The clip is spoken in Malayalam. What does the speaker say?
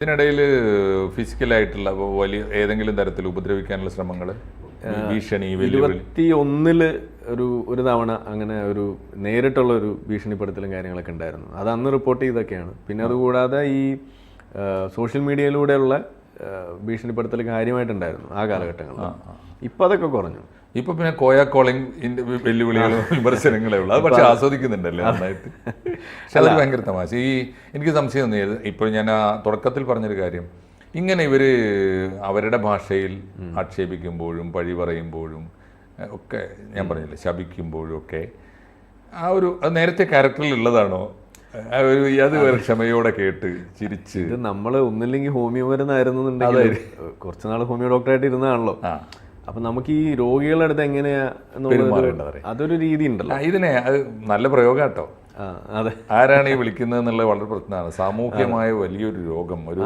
ഇതിനിടയിൽ ഫിസിക്കലായിട്ടുള്ള വലിയ ഏതെങ്കിലും തരത്തിൽ ഉപദ്രവിക്കാനുള്ള ശ്രമങ്ങൾ ഭീഷണി ഇരുപത്തി ഒന്നിൽ ഒരു ഒരു തവണ അങ്ങനെ ഒരു നേരിട്ടുള്ള ഒരു ഭീഷണിപ്പെടുത്തലും കാര്യങ്ങളൊക്കെ ഉണ്ടായിരുന്നു. അത് അന്ന് റിപ്പോർട്ട് ചെയ്തൊക്കെയാണ്. പിന്നെ അതുകൂടാതെ ഈ സോഷ്യൽ മീഡിയയിലൂടെയുള്ള ഭീഷണിപ്പെടുത്തൽ കാര്യമായിട്ടുണ്ടായിരുന്നു ആ കാലഘട്ടങ്ങളിൽ. ഇപ്പം അതൊക്കെ കുറഞ്ഞു. ഇപ്പൊ പിന്നെ കോയ കോളിംഗ് വെല്ലുവിളികളും വിമർശനങ്ങളേ ഉള്ളൂ. അത് പക്ഷെ ആസ്വദിക്കുന്നുണ്ടല്ലേ നന്നായിട്ട്. പക്ഷെ അതൊരു ഭയങ്കര തമാശ. ഈ എനിക്ക് സംശയം തോന്നിയത് ഇപ്പോൾ ഞാൻ ആ തുടക്കത്തിൽ പറഞ്ഞൊരു കാര്യം. ഇങ്ങനെ ഇവർ അവരുടെ ഭാഷയിൽ ആക്ഷേപിക്കുമ്പോഴും പഴി പറയുമ്പോഴും ഒക്കെ ഞാൻ പറഞ്ഞില്ലേ ശപിക്കുമ്പോഴും ഒക്കെ ആ ഒരു അത് നേരത്തെ ക്യാരക്ടറിൽ ഉള്ളതാണോ? അത് വേറെ ക്ഷമയോടെ കേട്ട് ചിരിച്ച്. ഇത് നമ്മൾ ഒന്നില്ലെങ്കിൽ ഹോമിയോ മരുന്നായിരുന്നുണ്ടെങ്കിൽ കുറച്ച് നാൾ ഹോമിയോ ഡോക്ടറായിട്ട് ഇരുന്നാണല്ലോ അപ്പൊ നമുക്ക് ഈ രോഗികളുടെ അടുത്ത് എങ്ങനെയാ അതൊരു രീതി ഉണ്ടല്ലോ ഇതിനെ അത് നല്ല പ്രയോഗം കേട്ടോ അതെ. ആരാണ് ഈ വിളിക്കുന്നത് എന്നുള്ളത് വളരെ പ്രശ്നമാണ്. സാമൂഹ്യമായ വലിയൊരു രോഗം ഒരു